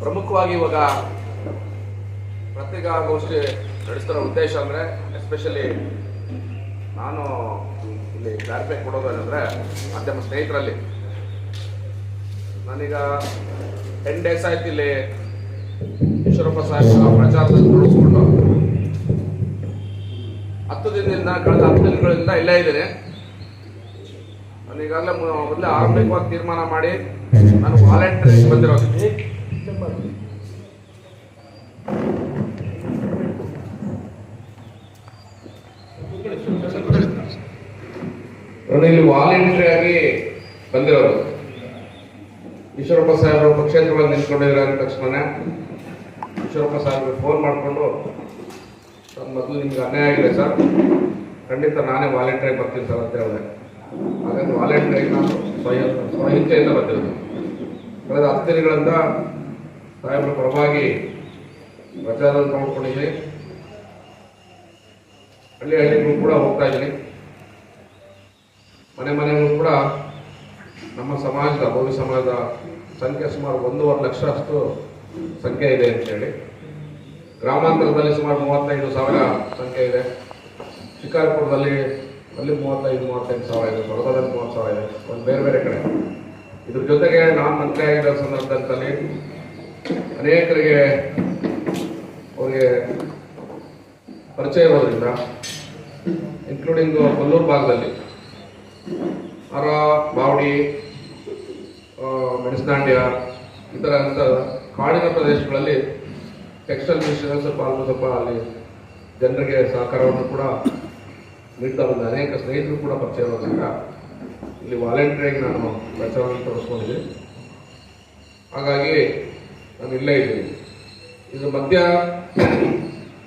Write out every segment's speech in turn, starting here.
ಪ್ರಮುಖವಾಗಿ ಇವಾಗ ಪತ್ರಿಕಾಗೋಷ್ಠಿ ನಡೆಸ್ತಿರೋ ಉದ್ದೇಶ ಅಂದರೆ ಎಸ್ಪೆಷಲಿ ನಾನು ಇಲ್ಲಿ ಕ್ಲಾರಿಫೈ ಕೊಡೋದೇನೆಂದರೆ ಮಾಧ್ಯಮ ಸ್ನೇಹಿತರಲ್ಲಿ. ನಾನೀಗ ಟೆನ್ ಡೇಸ್ ಆಯ್ತು ಇಲ್ಲಿ ಈಶ್ವರಪ್ಪ ಸಾಹೇಬ್ ಪ್ರಚಾರದಲ್ಲಿ ತೊಡಗಿಸ್ಕೊಂಡು. ಹತ್ತು ದಿನದಿಂದ ಕಳೆದ ಹತ್ತು ದಿನಗಳಿಂದ ಇಲ್ಲೇ ಇದ್ದೀನಿ. ನಾನು ಈಗಾಗಲೇ ಮೊದಲೇ ಆರಂಭಿಕವಾಗಿ ತೀರ್ಮಾನ ಮಾಡಿ ನಾನು ವಾಲಂಟಿಯರ್ ಬಂದಿರೋದು. ನಾನು ವಾಲಂಟ್ರಿ ಆಗಿ ಬಂದಿರೋದು ಈಶ್ವರಪ್ಪ ಸಾಹೇಬರು ಪಕ್ಷೇತರವಾಗಿ ನಿಂತ್ಕೊಂಡಿದ್ರೆ ಅಂದ ತಕ್ಷಣ ಈಶ್ವರಪ್ಪ ಸಾಹೇಬ್ರಿಗೆ ಫೋನ್ ಮಾಡಿಕೊಂಡು, ಸರ್, ಮೊದಲು ನಿಮ್ಗೆ ಅನ್ಯಾಯ ಆಗಿದೆ ಸರ್. ಖಂಡಿತ ನಾನೇ ವಾಲಂಟಿಯರ್ ಬರ್ತೀನಿ ಸರ್ ಅಂತ ಹೇಳಿದೆ. ಹಾಗಾಗಿ ವಾಲಂಟಿಯರ್ ನಾನು ಸ್ವಯಂ ಸ್ವಇಚ್ಛೆಯಿಂದ ಬಂದಿರೋದು ಕಳೆದ ಹತ್ತು ದಿನಗಳಿಂದ ಸಾಹೇಬರ ಪರವಾಗಿ ಪ್ರಚಾರ ಮಾಡ್ಕೊಂಡಿದ್ದೀನಿ. ಹಳ್ಳಿ ಹಳ್ಳಿಗಳು ಕೂಡ ಹೋಗ್ತಾ ಇದ್ದೀನಿ. ಮನೆ ಮನೆಗೂ ಕೂಡ ನಮ್ಮ ಸಮಾಜದ ಭವ್ಯ ಸಮಾಜದ ಸಂಖ್ಯೆ ಸುಮಾರು ಒಂದೂವರೆ ಲಕ್ಷ ಅಷ್ಟು ಸಂಖ್ಯೆ ಇದೆ ಅಂತೇಳಿ ಗ್ರಾಮಾಂತರದಲ್ಲಿ ಸುಮಾರು ಮೂವತ್ತೈದು ಸಾವಿರ ಸಂಖ್ಯೆ ಇದೆ. ಶಿಕಾರಿಪುರದಲ್ಲಿ ಅಲ್ಲಿ ಮೂವತ್ತೈದು ಮೂವತ್ತೈದು ಸಾವಿರ ಇದೆ. ಕೊಡಗದಲ್ಲಿ ಮೂವತ್ತು ಸಾವಿರ ಇದೆ. ಒಂದು ಬೇರೆ ಬೇರೆ ಕಡೆ. ಇದ್ರ ಜೊತೆಗೆ ನಾನು ಮಂತ್ರಿ ಆಗಿರೋ ಸಂದರ್ಭದಲ್ಲಿ ಅನೇಕರಿಗೆ ಅವರಿಗೆ ಪರಿಚಯ ಇರೋದ್ರಿಂದ ಇನ್ಕ್ಲೂಡಿಂಗ್ ಕೊಲ್ಲೂರು ಭಾಗದಲ್ಲಿ ಅರ ಬಾವಡಿ ಮೆಣಸಿನಾಂಡ್ಯ ಈ ಥರ ಅಂತ ಕಾಡಿನ ಪ್ರದೇಶಗಳಲ್ಲಿ ಟೆಕ್ಸ್ಟೈಲ್ ಮಿಷನ್ ಸ್ವಲ್ಪ ಅಲ್ಪ ಸ್ವಲ್ಪ ಅಲ್ಲಿ ಜನರಿಗೆ ಸಹಕಾರವನ್ನು ಕೂಡ ನೀಡ್ತಾ ಬಂದ. ಅನೇಕ ಸ್ನೇಹಿತರು ಕೂಡ ಪರಿಚಯ ಆಗೋದ್ರಿಂದ ಇಲ್ಲಿ ವಾಲಂಟಿಯರಾಗಿ ನಾನು ಪ್ರಚಾರವನ್ನು ತೋರಿಸ್ಕೊಂಡಿದ್ದೆ. ಹಾಗಾಗಿ ನಾನು ಇಲ್ಲೇ ಇದ್ದೀನಿ. ಇದು ಮಧ್ಯ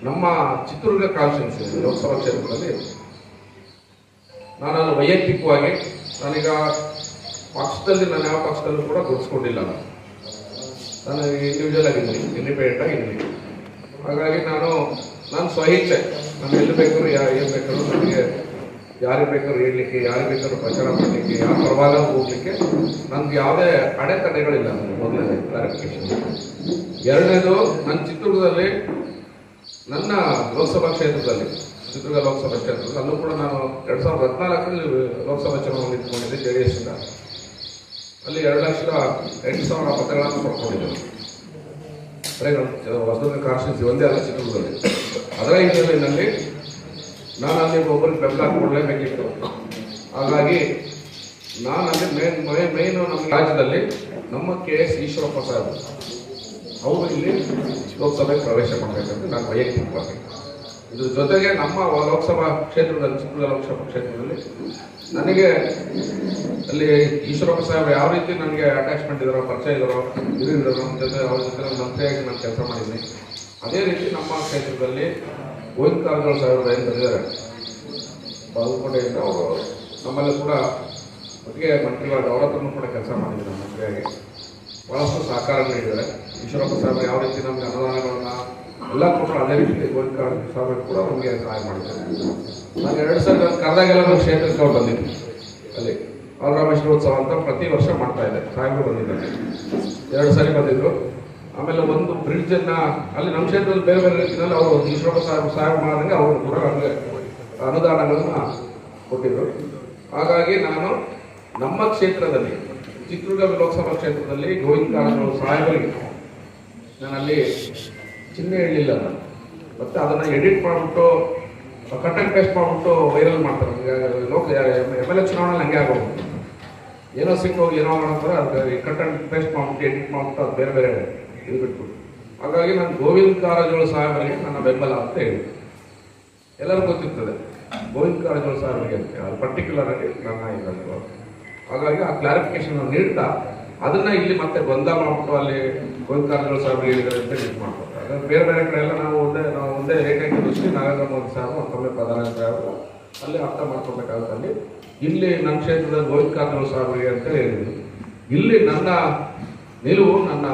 ನಮ್ಮ ಚಿತ್ರದುರ್ಗ ಕಾನ್ಸ್ಟಿಟ್ಯೂನ್ಸಿ ಲೋಕಸಭಾ ಕ್ಷೇತ್ರದಲ್ಲಿ ನಾನು ವೈಯಕ್ತಿಕವಾಗಿ ನಾನೀಗ ಪಕ್ಷದಲ್ಲಿ, ನಾನು ಯಾವ ಪಕ್ಷದಲ್ಲೂ ಕೂಡ ಗುರುತಿಸ್ಕೊಂಡಿಲ್ಲ ನಾನು. ಇಂಡಿವಿಜುವಲ್ ಆಗಿದ್ದೀನಿ ಇಂಡಿಪೆಂಡೆಂಟ್ ಆಗಿದ್ದೀನಿ ಹಾಗಾಗಿ ನಾನು ನಾನು ಸ್ವಇಚ್ಛೆ. ನಾನು ಎಲ್ಲಿ ಬೇಕಾದ್ರು ಯಾ, ಏನು ಬೇಕಾದ್ರೂ ನನಗೆ ಯಾರಿಗೆ ಬೇಕಾದ್ರು ಹೇಳಲಿಕ್ಕೆ, ಯಾರಿಗೆ ಬೇಕಾದ್ರೂ ಪ್ರಚಾರ ಮಾಡಲಿಕ್ಕೆ ಯಾರು ಪರವಾಗ ಹೋಗ್ಲಿಕ್ಕೆ ನನಗೆ ಯಾವುದೇ ಅಡೆತಡೆಗಳಿಲ್ಲ ನನಗೆ ಮೊದಲನೇ ಕ್ಲಾರಿಫಿಕೇಶನ್ ಎರಡನೇದು, ನನ್ನ ಚಿತ್ರದುರ್ಗದಲ್ಲಿ, ನನ್ನ ಲೋಕಸಭಾ ಕ್ಷೇತ್ರದಲ್ಲಿ ಚಿತ್ರದುರ್ಗ ಲೋಕಸಭಾ ಕ್ಷೇತ್ರದಲ್ಲಿ ಅಲ್ಲೂ ಕೂಡ ನಾನು ಎರಡು ಸಾವಿರದ ಹದಿನಾಲ್ಕರಲ್ಲಿ ಲೋಕಸಭಾ ಚುನಾವಣೆ ನಿಂತ್ಕೊಂಡಿದ್ದೆ ಜೆ ಡಿ ಎಸ್ಸಿಂದ ಅಲ್ಲಿ ಎರಡು ಲಕ್ಷದ ಎಂಟು ಸಾವಿರ ಮತಗಳನ್ನು ಪಡ್ಕೊಂಡಿದ್ದೆ ಬರೀ ಹೊಸದುರ್ಗ ಕಾನ್ಸ್ಟಿಟ್ಯೂನ್ಸಿ ಒಂದೇ ಅಲ್ಲ ಚಿತ್ರದುರ್ಗದಲ್ಲಿ. ಅದರ ಹಿನ್ನೆಲೆಯಲ್ಲಿ ನಾನು ಅಲ್ಲಿ ಒಬ್ಬರಿಗೆ ಬೆಂಬಲ ಕೊಡಲೇಬೇಕಿತ್ತು. ಹಾಗಾಗಿ ನಾನು ಅಲ್ಲಿ ಮೇನ್ ಮೇನ್ ನಮ್ಮ ರಾಜ್ಯದಲ್ಲಿ ನಮ್ಮ ಕೆ ಎಸ್ ಈಶ್ವರಪ್ಪ ಸಾಹೇಬ್ ಅವರು ಇಲ್ಲಿ ಲೋಕಸಭೆಗೆ ಪ್ರವೇಶ ಮಾಡಬೇಕಂತ ನಾನು ವೈಯಕ್ತಿಕವಾಗಿ ಇದ್ರ ಜೊತೆಗೆ ನಮ್ಮ ಲೋಕಸಭಾ ಕ್ಷೇತ್ರದಲ್ಲಿ ಚಿತ್ರದುರ್ಗ ಲೋಕಸಭಾ ಕ್ಷೇತ್ರದಲ್ಲಿ ನನಗೆ ಅಲ್ಲಿ ಈಶ್ವರಪ್ಪ ಸಾಹೇಬ್ ಯಾವ ರೀತಿ ನನಗೆ ಅಟ್ಯಾಚ್ಮೆಂಟ್ ಇದ್ದಾರೋ ಪರಿಚಯ ಇದ್ದಾರೋ ಇದರಿಂದ ನಮ್ಮ ಜೊತೆ ಅವ್ರ ಜೊತೆ ನಾನು ಮಂತ್ರಿಯಾಗಿ ನಾನು ಕೆಲಸ ಮಾಡಿದ್ದೀನಿ. ಅದೇ ರೀತಿ ನಮ್ಮ ಕ್ಷೇತ್ರದಲ್ಲಿ ಗೋವಿಂದ ಕಾರಜೋಳ ಸಾಹೇಬರು ಏನು ಬಂದಿದ್ದಾರೆ? ಬಾಗಲಕೋಟೆಯಿಂದ ಅವರು ನಮ್ಮಲ್ಲಿ ಕೂಡ ಒಟ್ಟಿಗೆ ಮಂತ್ರಿಗಳ ಅವರ ಕೂಡ ಕೆಲಸ ಮಾಡಿದ್ದೀನಿ ನಮ್ಮ ಮಂತ್ರಿಯಾಗಿ. ಬಹಳಷ್ಟು ಸಹಕಾರ ನೀಡಿದ್ದಾರೆ ಈಶ್ವರಪ್ಪ ಸಾಹೇಬ್ ಯಾವ ರೀತಿ ನಮಗೆ ಅನುದಾನಗಳನ್ನ ಎಲ್ಲ ಕೊಟ್ಟರು ಅದೇ ರೀತಿ ಕಾರಜೋಳ ಸಾಹೇಬ್ ಕೂಡ ನಮಗೆ ಸಹಾಯ ಮಾಡಿದ್ದಾರೆ ನಾನು ಎರಡು ಸಾವಿರದ ನಾನು ಕ್ಷೇತ್ರಕ್ಕೆ ಅವ್ರು ಬಂದಿದ್ದೆ. ಅಲ್ಲಿ ಬಾಲರಾಮೇಶ್ವರೋತ್ಸವ ಅಂತ ಪ್ರತಿ ವರ್ಷ ಮಾಡ್ತಾ ಇದೆ ಸಾಹೇಬರು ಬಂದಿದ್ದಾರೆ. ಎರಡು ಸಾರಿ ಬಂದಿದ್ರು. ಆಮೇಲೆ ಒಂದು ಬ್ರಿಡ್ಜನ್ನು ಅಲ್ಲಿ ನಮ್ಮ ಕ್ಷೇತ್ರದಲ್ಲಿ ಬೇರೆ ಬೇರೆ ರೀತಿಯಲ್ಲಿ ಅವರು ಈಶ್ವರಪ್ಪ ಸಾಹೇಬ್ ಸಹಾಯ ಮಾಡಿದಂಗೆ ಅವರು ಕೂಡ ನಮಗೆ ಅನುದಾನಗಳನ್ನು ಕೊಟ್ಟಿದ್ರು. ಹಾಗಾಗಿ ನಾನು ನಮ್ಮ ಕ್ಷೇತ್ರದಲ್ಲಿ, ಚಿತ್ರದುರ್ಗ ಲೋಕಸಭಾ ಕ್ಷೇತ್ರದಲ್ಲಿ ಗೋವಿಂದ ಕಾರಜೋಳ ಸಾಹೇಬರಿಗೆ ನಾನು ಅಲ್ಲಿ ಚಿಹ್ನೆ ಹೇಳಿಲ್ಲ ನಾನು. ಮತ್ತೆ ಅದನ್ನ ಎಡಿಟ್ ಮಾಡಿಬಿಟ್ಟು ಕಟ್ ಅಂಡ್ ಪೇಸ್ಟ್ ಮಾಡಿಬಿಟ್ಟು ವೈರಲ್ ಮಾಡ್ತಾರೆ. ಲೋಕ ಎಂ ಎಲ್ ಎ ಚುನಾವಣೆ ಹಂಗೆ ಆಗೋದು. ಏನೋ ಸಿಕ್ಕೋಗಿ ಏನೋ ಮಾಡ್ತಾರೆ ಅದು ಕಟ್ ಅಂಡ್ ಪೇಸ್ಟ್ ಮಾಡ್ಬಿಟ್ಟು ಎಡಿಟ್ ಮಾಡ್ಬಿಟ್ಟು ಅದು ಬೇರೆ ಬೇರೆ ಇದು ಬಿಟ್ಬಿಟ್ಟು. ಹಾಗಾಗಿ ನಾನು ಗೋವಿಂದ ಕಾರಜೋಳ ಸಾಹೇಬರಿಗೆ ನನ್ನ ಬೆಂಬಲ ಅಂತ ಹೇಳಿ. ಎಲ್ಲರಿಗೂ ಗೊತ್ತಿರ್ತದೆ. ಗೋವಿಂದ ಕಾರಜೋಳ ಸಾಹೇಬರಿಗೆ ಅಂತ ಅದು ಪರ್ಟಿಕ್ಯುಲರ್ ಆಗಿ ನನ್ನ ಇದನ್ನು ಹಾಗಾಗಿ ಆ ಕ್ಲಾರಿಫಿಕೇಶನ್ ನೀಡ್ತಾ, ಅದನ್ನ ಇಲ್ಲಿ ಮತ್ತೆ ಗೊಂದಲ ಮಾಡ್ಬಿಟ್ಟು ಅಲ್ಲಿ ಗೋವಿಂದ ಕಾರಜೋಳ ಸಾಹೇಬರಿಗೆ ಹೇಳಿದ್ದಾರೆ ಅಂತ ಇದು ಅದ್ರ ಬೇರೆ ಬೇರೆ ಕಡೆ ಎಲ್ಲ ನಾವು ಒಂದೇ ನಾವು ಒಂದೇ ಏಕೈಕ ದೃಷ್ಟಿ ನರೇಂದ್ರ ಮೋದಿ ಸಾಹೇಬ್ ಮತ್ತೊಮ್ಮೆ ಪ್ರಧಾನಮಂತ್ರಿ ಅವರು ಅಲ್ಲಿ ಅರ್ಥ ಮಾಡ್ಕೊಬೇಕಾಗುತ್ತೆ ಇಲ್ಲಿ ನನ್ನ ಕ್ಷೇತ್ರದ ಗೋವಿಂದ ಕಾರ್ಜೋಳ ಸಾಹೇಬರಿಗೆ ಅಂತ ಹೇಳಿದ್ರು. ಇಲ್ಲಿ ನನ್ನ ನಿಲುವು ನನ್ನ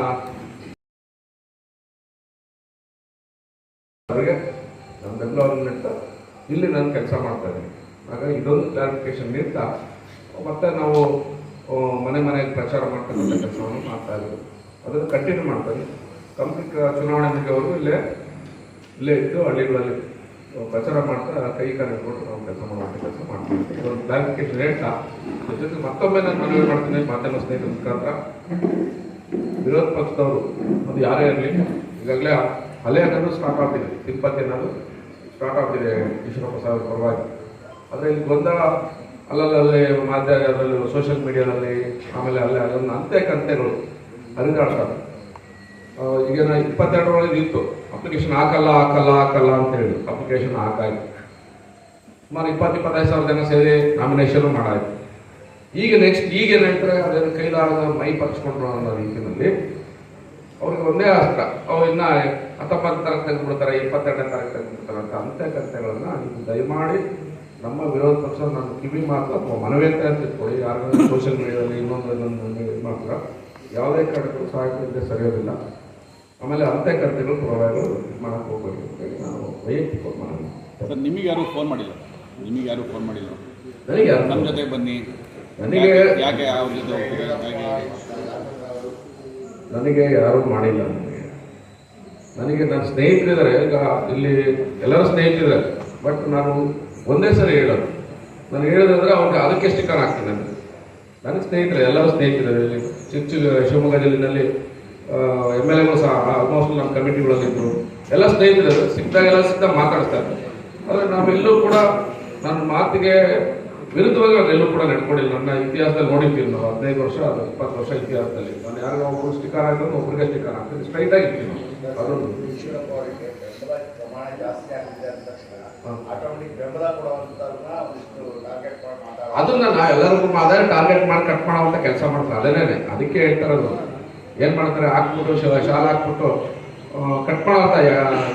ಅವರಿಗೆ ನನ್ನ ಬೆಂಗಳೂರಿನ ಇಲ್ಲಿ ನಾನು ಕೆಲಸ ಮಾಡ್ತಾ ಇದ್ದೀನಿ. ಹಾಗಾಗಿ ಇದೊಂದು ಕ್ಲಾರಿಫಿಕೇಶನ್ ನೀಡ್ತಾ ಮತ್ತೆ ನಾವು ಮನೆ ಮನೆಗೆ ಪ್ರಚಾರ ಮಾಡ್ತಕ್ಕಂಥ ಕೆಲಸವನ್ನು ಮಾಡ್ತಾ ಇದ್ದೀವಿ. ಅದನ್ನು ಕಂಟಿನ್ಯೂ ಮಾಡ್ತಾ ಕಂಪ್ಲೀಟ್ ಚುನಾವಣೆ ಅವರು ಇಲ್ಲೇ ಇಲ್ಲೇ ಇದ್ದು ಹಳ್ಳಿಗಳಲ್ಲಿ ಪ್ರಚಾರ ಮಾಡ್ತಾ ಕೈ ಕಾರ್ಯ ಕೊಟ್ಟು ನಾವು ಕೆಲಸ ಮಾಡುವಂಥ ಕೆಲಸ ಮಾಡ್ತೀವಿ ಒಂದು ಕ್ಲಾರಿಫಿಕೇಶನ್ ಹೇಳ್ತಾ, ಜೊತೆಗೆ ಮತ್ತೊಮ್ಮೆ ನಾನು ಮನವಿ ಮಾಡ್ತೀನಿ ಮಾಧ್ಯಮ ಸ್ನೇಹಿತರ ಮುಖಾಂತರ. ವಿರೋಧ ಪಕ್ಷದವರು, ಅದು ಯಾರೇ ಇರಲಿ, ಈಗಾಗಲೇ ಅಲೆ ಅನ್ನೋದು ಸ್ಟಾರ್ಟ್ ಆಗ್ತಿದೆ. ತಿರುಪತಿ ಅನ್ನೋದು ಸ್ಟಾರ್ಟ್ ಆಗ್ತಿದೆ, ಈಶ್ವರಪ್ಪ ಸಾಹೇಬ್ ಪರವಾಗಿ. ಆದರೆ ಇಲ್ಲಿ ಗೊಂದಲ ಅಲ್ಲಲ್ಲಿ ಮಾಧ್ಯಮದಲ್ಲಿ ಸೋಷಿಯಲ್ ಮೀಡಿಯಾದಲ್ಲಿ ಆಮೇಲೆ ಅಲ್ಲೇ ಅದನ್ನು ಅಂತೆ ಕಂತೆಗಳು ಹರಿದಾಡ್ತಾರೆ ಈಗ ನಾ ಇಪ್ಪತ್ತೆರಡರೊಳಗೆ ಇತ್ತು. ಅಪ್ಲಿಕೇಶನ್ ಹಾಕಲ್ಲ ಹಾಕಲ್ಲ ಹಾಕಲ್ಲ ಅಂತ ಹೇಳಿ. ಅಪ್ಲಿಕೇಶನ್ ಹಾಕಾಯ್ತು. ಸುಮಾರು ಇಪ್ಪತ್ತು, ಇಪ್ಪತ್ತೈದು ಸಾವಿರ ಜನ ಸೇರಿ ನಾಮಿನೇಷನ್ ಮಾಡಾಯ್ತು. ಈಗ ನೆಕ್ಸ್ಟ್ ಈಗ ಏನಂತಾರೆ, ಅದನ್ನು ಕೈಲಾರದ ಮೈ ಪರ್ಚ್ಕೊಂಡ್ರು ಅನ್ನೋ ರೀತಿಯಲ್ಲಿ ಅವ್ರಿಗೆ ಒಂದೇ ಅಷ್ಟ ಅವ್ರು ಇನ್ನ ಹತ್ತೊಂಬತ್ತು ತಾರೀಕು ತೆಗೆದುಬಿಡ್ತಾರೆ ಇಪ್ಪತ್ತೆರಡನೇ ತಾರೀಕು ತೆಗೆದುಬಿಡ್ತಾರೆ ಅಂತ ಅಂತ್ಯಕರ್ತೆಗಳನ್ನ ನೀವು ದಯಮಾಡಿ ನಮ್ಮ ವಿರೋಧ ಪಕ್ಷ ನಾನು ಕಿವಿ ಮಾತ್ರ ಅಥವಾ ಮನವಿ ಅಂತ ಇಟ್ಕೊಳ್ಳಿ ಯಾರಿಗಾದ್ರೂ ಸೋಷಿಯಲ್ ಮೀಡಿಯಾದಲ್ಲಿ ಇನ್ನೊಂದು ಇನ್ನೊಂದು ಇದು ಮಾತ್ರ ಯಾವುದೇ ಕಾರಣಕ್ಕೂ ಸಹಾಯಕರಿಗೆ ಸರಿಯೋದಿಲ್ಲ. ಆಮೇಲೆ ಅಂತೆ ಕಥೆಗಳು ಪ್ರೊವೈಡ್ ಮಾಡಕ್ಕೆ ಹೋಗ್ಬೇಕು ಅಂತೇಳಿ ನಾವು ವೈಯಕ್ತಿಕ ಮಾಡ್ತೇನೆ. ಸರ್ ನಿಮಗೆ ಯಾರು ಫೋನ್ ಮಾಡಿಲ್ಲ? ನಿಮಗೆ ಯಾರು ಫೋನ್ ಮಾಡಿಲ್ಲ? ನನಗೆ ಯಾರು- ನಮ್ಮ ಜೊತೆ ಬನ್ನಿ. ನನಗೆ ಯಾಕೆ- ಅವ್ರ ಜೊತೆ? ನನಗೆ ಯಾರೂ ಮಾಡಿಲ್ಲ ನನಗೆ. ನನಗೆ ನನ್ನ ಸ್ನೇಹಿತರಿದ್ದಾರೆ. ಈಗ ಇಲ್ಲಿ ಎಲ್ಲರ ಸ್ನೇಹಿತರಿದ್ದಾರೆ. ಬಟ್ ನಾನು ಒಂದೇ ಸರಿ ಹೇಳೋದು. ನಾನು ಹೇಳೋದಂದ್ರೆ ಅವ್ರಿಗೆ ಅದಕ್ಕೆ ಸ್ಟಿಕ್ಕರ್ ಹಾಕ್ತೀನಿ ನನಗೆ. ನನಗೆ ಸ್ನೇಹಿತರೆ ಎಲ್ಲರೂ ಸ್ನೇಹಿತರು ಇಲ್ಲಿ ಚಿಕ್ಕ ಶಿವಮೊಗ್ಗ ಜಿಲ್ಲೆಯಲ್ಲಿ ಎಂ ಎಲ್ ಎಗಳು ಸಹ ಆಲ್ಮೋಸ್ಟ್ ನಮ್ಮ ಕಮಿಟಿಗಳಲ್ಲಿದ್ದರು ಎಲ್ಲ ಸ್ನೇಹಿತರು ಸಿಕ್ಕಿದಾಗೆಲ್ಲ ಸಿಕ್ಕಿದಾಗ ಮಾತಾಡ್ತಾರೆ ಆದರೆ ನಾವೆಲ್ಲೂ ಕೂಡ ನನ್ನ ಮಾತಿಗೆ ವಿರುದ್ಧವಾಗಿ ನಾನು ಎಲ್ಲೂ ಕೂಡ ನಡ್ಕೊಂಡಿಲ್ಲ. ನನ್ನ ಇತಿಹಾಸದಲ್ಲಿ ನೋಡಿರ್ತೀವಿ ನಾವು ಹದಿನೈದು ವರ್ಷ ಅದು ಇಪ್ಪತ್ತು ವರ್ಷ ಇತಿಹಾಸದಲ್ಲಿ. ನಾನು ಯಾರು ಒಬ್ಬರು ಸ್ಟಿಕರ್ ಹಾಕಿದ್ರು ಒಬ್ಬರಿಗೆ ಸ್ಟಿಕರ್ ಹಾಕ್ತೀನಿ ಸ್ಟ್ರೈಟ್ ಆಗಿರ್ತೀನಿ ಅಂದ ಮಾಡಿ ಅದನ್ನ ನಾ ಎಲ್ಲರಿಗೂ ಅದೇ ಟಾರ್ಗೆಟ್ ಮಾಡಿ ಕಟ್ ಅಂತ ಕೆಲಸ ಮಾಡ್ತಾರೆ. ಅದೇನೇ ಅದಕ್ಕೆ ಹೇಳ್ತಾರದು ಏನ್ ಮಾಡ್ತಾರೆ? ಹಾಕ್ಬಿಟ್ಟು ಶಾಲೆ ಹಾಕ್ಬಿಟ್ಟು ಕಟ್ ಮಾಡೋಂಥ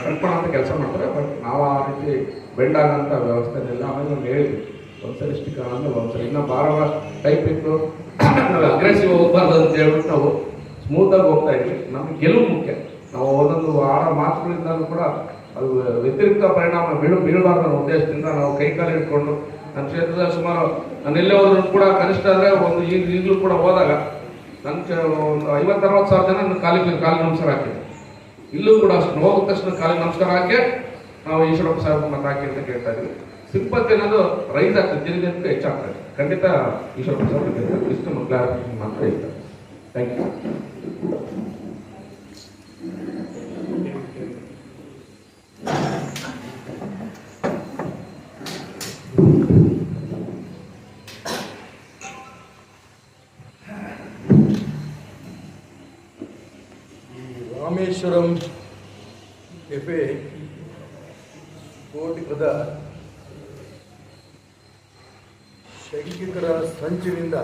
ಕಟ್ ಮಾಡೋಂಥ ಕೆಲಸ ಮಾಡ್ತಾರೆ. ಬಟ್ ನಾವು ಆ ರೀತಿ ಬೆಂಡ್ ವ್ಯವಸ್ಥೆ ಇಲ್ಲ ಆಮೇಲೆ ನಾವು ಹೇಳಿದ್ವಿ. ಒಂದ್ಸರಿ ಕಾರಣ ಆದ್ಮೇಲೆ ಒಂದ್ಸರಿ. ಇನ್ನ ಬಾರ ಟೈಪ್ ಇತ್ತು. ಅಗ್ರೆಸಿವ್ ಹೋಗ್ಬಾರ್ದು ಅಂತ ಹೇಳ್ಬಿಟ್ಟು ನಾವು ಸ್ಮೂತಾಗಿ ಹೋಗ್ತಾ ಇದ್ವಿ. ನಮ್ಗೆ ಗೆಲುವು ಮುಖ್ಯ. ನಾವು ಒಂದೊಂದು ಆಡ ಮಾತುಗಳಿಂದಲೂ ಕೂಡ ಅದು ವ್ಯತಿರಿಕ್ತ ಪರಿಣಾಮ ಬೀಳು, ಬೀಳಬಾರ್ದು ಅನ್ನೋ ಉದ್ದೇಶದಿಂದ ನಾವು ಕೈ ಕಾಲು ಹಿಡ್ಕೊಂಡು ನನ್ನ ಕ್ಷೇತ್ರದಲ್ಲಿ ಸುಮಾರು ನಾನು ಎಲ್ಲೇ ಹೋದ್ರು ಕೂಡ ಕನಿಷ್ಠ ಅಂದರೆ ಒಂದು ಈಗ ಈಗಲೂ ಕೂಡ ಹೋದಾಗ ನನ್ನ ಒಂದು ಐವತ್ತು, ಅರವತ್ತು ಸಾವಿರ ಜನ ನನ್ನ ಕಾಲಿಗೆ ಕಾಲಿಗೆ ನಮಸ್ಕಾರ ಹಾಕಿದೆ ಇಲ್ಲೂ ಕೂಡ ಅಷ್ಟು ಹೋಗಿದ ತಕ್ಷಣ ಕಾಲಿಗೆ ನಮಸ್ಕಾರ ಹಾಕಿ ನಾವು ಈಶ್ವರಪ್ಪ ಸಾಹೇಬ್ ಮತ ಹಾಕಿ ಅಂತ ಕೇಳ್ತಾ ಇದ್ದೀವಿ ಸಿಂಪತ್ತಿ ಅನ್ನೋದು ರೈಸ್ ಆಗ್ತದೆ ದಿನದಿಂದ ಹೆಚ್ಚಾಗ್ತದೆ. ಖಂಡಿತ ಈಶ್ವರಪ್ಪ ಸಾಹೇಬ್. ಇಷ್ಟು ಕ್ಲಾರಿಫಿಕೇಶನ್ ಮಾತ್ರ ಹೇಳ್ತಾರೆ ಥ್ಯಾಂಕ್ ಯು ಈ ರಾಮೇಶ್ವರಂ ಕೆಫೆ ಸ್ಫೋಟಕದ ಶಂಕಿತರ ಸಂಚಿನಿಂದ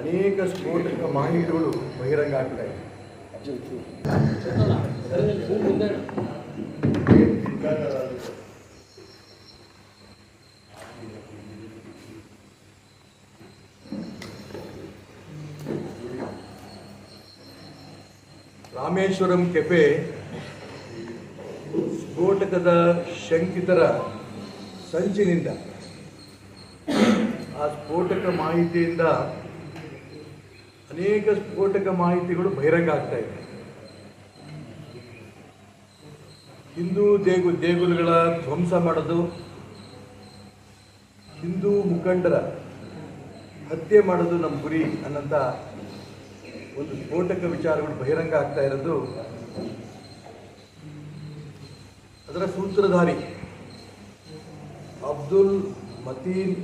ಅನೇಕ ಸ್ಫೋಟಕ ಮಾಹಿತಿಗಳು ಬಹಿರಂಗ ಆಗ್ತಾ ಇದೆ ರಾಮೇಶ್ವರಂ ಕೆಫೆ, ಸ್ಫೋಟಕದ ಶಂಕಿತರ ಸಂಚಿನಿಂದ. ಆ ಸ್ಫೋಟಕ ಮಾಹಿತಿಯಿಂದ ಅನೇಕ ಸ್ಫೋಟಕ ಮಾಹಿತಿಗಳು ಬಹಿರಂಗ ಆಗ್ತಾ ಇದೆ. ಹಿಂದೂ ದೇಗು, ದೇಗುಲಗಳ ಧ್ವಂಸ ಮಾಡೋದು, ಹಿಂದೂ ಮುಖಂಡರ ಹತ್ಯೆ ಮಾಡೋದು ನಮ್ಮ ಗುರಿ ಅನ್ನಂತ ಒಂದು ಸ್ಫೋಟಕ ವಿಚಾರಗಳು ಬಹಿರಂಗ ಆಗ್ತಾ ಇರೋದು. ಅದರ ಸೂತ್ರಧಾರಿ ಅಬ್ದುಲ್ ಮತೀನ್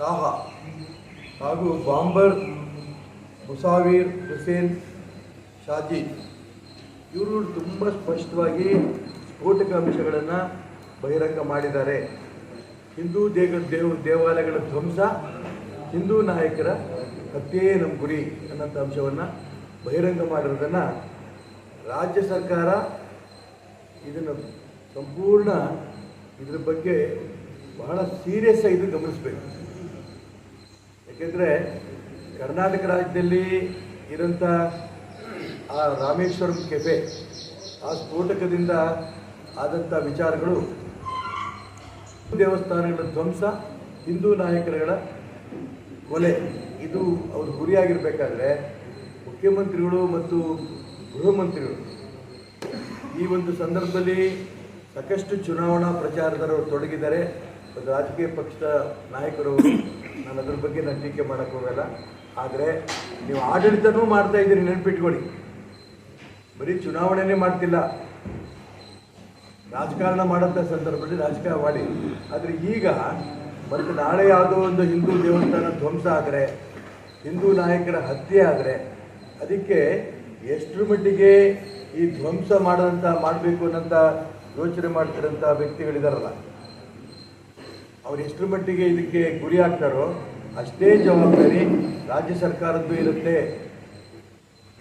ತಾಹಾ ಹಾಗೂ ಬಾಂಬರ್ ಮುಸಾವೀರ್ ಹುಸೇನ್ ಶಾಜಿ, ಇವರು ತುಂಬ ಸ್ಪಷ್ಟವಾಗಿ ಸ್ಫೋಟಕ ಅಂಶಗಳನ್ನು ಬಹಿರಂಗ ಮಾಡಿದ್ದಾರೆ. ಹಿಂದೂ ದೇವ ದೇವ, ದೇವಾಲಯಗಳ ಧ್ವಂಸ, ಹಿಂದೂ ನಾಯಕರ ಹತ್ಯೆಯೇ ನಮ್ಮ ಗುರಿ ಅನ್ನೋಂಥ ಅಂಶವನ್ನು ಬಹಿರಂಗ ಮಾಡಿರೋದನ್ನು ರಾಜ್ಯ ಸರ್ಕಾರ ಇದನ್ನು ಸಂಪೂರ್ಣ ಇದ್ರ ಬಗ್ಗೆ ಬಹಳ ಸೀರಿಯಸ್ ಆಗಿ ಗಮನಿಸಬೇಕು. ಯಾಕೆಂದರೆ ಕರ್ನಾಟಕ ರಾಜ್ಯದಲ್ಲಿ ಇರೋಂಥ ಆ ರಾಮೇಶ್ವರಂ ಕೆಫೆ ಆ ಸ್ಫೋಟಕದಿಂದ ಆದಂಥ ವಿಚಾರಗಳು ದೇವಸ್ಥಾನಗಳ ಧ್ವಂಸ, ಹಿಂದೂ ನಾಯಕರುಗಳ ಕೊಲೆ. ಇದು ಅವ್ರ ಗುರಿಯಾಗಿರ್ಬೇಕಾದ್ರೆ ಮುಖ್ಯಮಂತ್ರಿಗಳು ಮತ್ತು ಗೃಹ ಮಂತ್ರಿಗಳು. ಈ ಒಂದು ಸಂದರ್ಭದಲ್ಲಿ ಸಾಕಷ್ಟು ಚುನಾವಣಾ ಪ್ರಚಾರದವರು ತೊಡಗಿದ್ದಾರೆ. ಒಂದು ರಾಜಕೀಯ ಪಕ್ಷದ ನಾಯಕರು ನಾನು ಅದ್ರ ಬಗ್ಗೆ ನಾನು ಟೀಕೆ ಮಾಡೋಕ್ಕೆ ಹೋಗಲ್ಲ. ಆದರೆ ನೀವು ಆಡಳಿತನೂ ಮಾಡ್ತಾ ಇದ್ದೀರಿ, ನೆನ್ಪಿಟ್ಕೊಳ್ಳಿ. ಬರೀ ಚುನಾವಣೆನೇ ಮಾಡ್ತಿಲ್ಲ. ರಾಜಕಾರಣ ಮಾಡೋಂಥ ಸಂದರ್ಭದಲ್ಲಿ ರಾಜಕಾರಣ ಮಾಡಿ. ಆದರೆ ಈಗ ಮತ್ತು ನಾಳೆ ಯಾವುದೋ ಒಂದು ಹಿಂದೂ ದೇವಸ್ಥಾನ ಧ್ವಂಸ ಆದರೆ ಹಿಂದೂ ನಾಯಕರ ಹತ್ಯೆ ಆದರೆ ಅದಕ್ಕೆ ಎಷ್ಟರ ಮಟ್ಟಿಗೆ ಈ ಧ್ವಂಸ ಮಾಡೋಂಥ ಮಾಡಬೇಕು ಅನ್ನೋಂಥ ಯೋಚನೆ ಮಾಡ್ತಿರೋಂಥ ವ್ಯಕ್ತಿಗಳಿದಾರಲ್ಲ, ಅವ್ರು ಎಷ್ಟರ ಮಟ್ಟಿಗೆ ಇದಕ್ಕೆ ಗುರಿ ಆಗ್ತಾರೋ ಅಷ್ಟೇ ಜವಾಬ್ದಾರಿ ರಾಜ್ಯ ಸರ್ಕಾರದ್ದು ಇರುತ್ತೆ.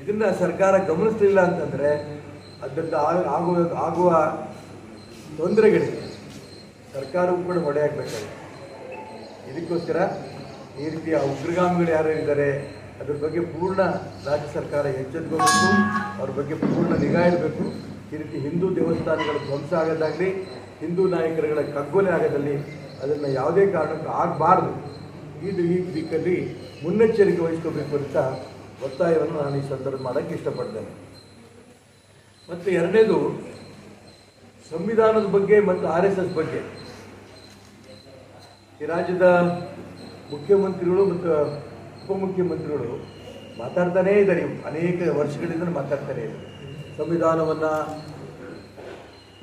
ಇದನ್ನು ಸರ್ಕಾರ ಗಮನಿಸಲಿಲ್ಲ ಅಂತಂದರೆ ಅದರಿಂದ ಆಗ- ಆಗುವ ಆಗುವ ತೊಂದರೆಗಳಿಗೆ ಸರ್ಕಾರವೂ ಕೂಡ ಹೊಡೆಯಾಗಬೇಕಾಗಿದೆ ಇದಕ್ಕೋಸ್ಕರ ಈ ರೀತಿಯ ಉಗ್ರಗಾಮಿಗಳು ಯಾರು ಇದ್ದಾರೆ, ಅದ್ರ ಬಗ್ಗೆ ಪೂರ್ಣ ರಾಜ್ಯ ಸರ್ಕಾರ ಎಚ್ಚೆತ್ಕೋಬೇಕು ಅವ್ರ ಬಗ್ಗೆ ಪೂರ್ಣ ನಿಗಾ ಇಡಬೇಕು. ಈ ರೀತಿ ಹಿಂದೂ ದೇವಸ್ಥಾನಗಳ ಧ್ವಂಸ ಆಗೋದಾಗಲಿ, ಹಿಂದೂ ನಾಯಕರುಗಳ ಕಗ್ಗೊಲೆ ಆಗೋದಲ್ಲಿ ಅದನ್ನು ಯಾವುದೇ ಕಾರಣಕ್ಕೂ ಆಗಬಾರ್ದು. ಇದು ಈ ದಿಕ್ಕಲ್ಲಿ ಮುನ್ನೆಚ್ಚರಿಕೆ ವಹಿಸ್ಕೋಬೇಕು ಅಂತ ಒತ್ತಾಯವನ್ನು ನಾನು ಈ ಸಂದರ್ಭ ಮಾಡೋಕ್ಕೆ ಇಷ್ಟಪಡ್ತೇನೆ. ಮತ್ತು ಎರಡನೇದು, ಸಂವಿಧಾನದ ಬಗ್ಗೆ ಮತ್ತು ಆರ್ ಎಸ್ ಎಸ್ ಬಗ್ಗೆ. ಈ ರಾಜ್ಯದ ಮುಖ್ಯಮಂತ್ರಿಗಳು ಮತ್ತು ಉಪಮುಖ್ಯಮಂತ್ರಿಗಳು ಮಾತಾಡ್ತಾನೇ ಇದ್ದಾರೆ. ಅನೇಕ ವರ್ಷಗಳಿಂದ ಮಾತಾಡ್ತಾನೆ ಇದ್ದಾರೆ. ಸಂವಿಧಾನವನ್ನು